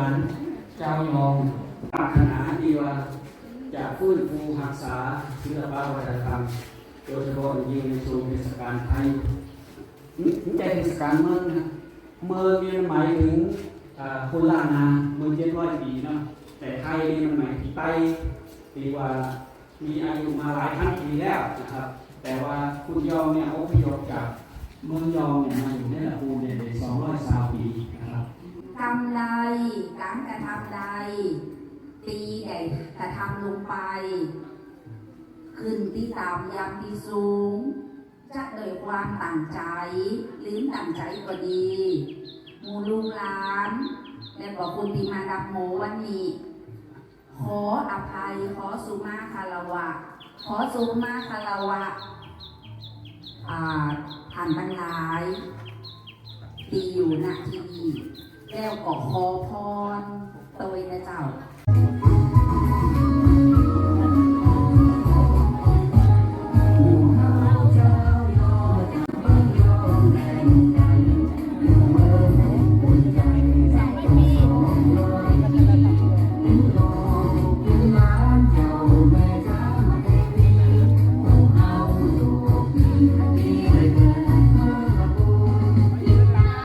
านเจ้ายองปรารถนาดีว่าจะฟื้นฟูรักษาศิลปวัฒนธรรมโดยเฉพาะอย่างยิ่งในช่วงเทศกาลไทยนี่ใช่เทศกาลเมืองนะเมืองเนี่ยหมายถึงคนล้านนาเมืองเจ็ดร้อยปีเนาะแต่ไทยนี่มันหมายถึงไต้ที่ว่ามีอายุมาหลายพันปีแล้วนะครับ แต่ว่าคุณยองเนี่ยอพยพจากเมืองยองเนี่ยมาอยู่ในละภูเนี่ยสองร้อยสามปีนะครับ ทำใด การกระทำใด ตีใดกระทำลงไป ขึ้นที่ต่ำยังที่สูงจะโดยความตั้งใจ หรือตั้งใจก็ดีมูลูกหลานและบอกคุณที่มาดับโมวันนี้ ขออภัยขอสุมาคารวะ ขอสุมาคารวะผ่านทั้งหลาย ที่อยู่ณที่นี้ แล้วก็ขอพรโดยนะเจ้า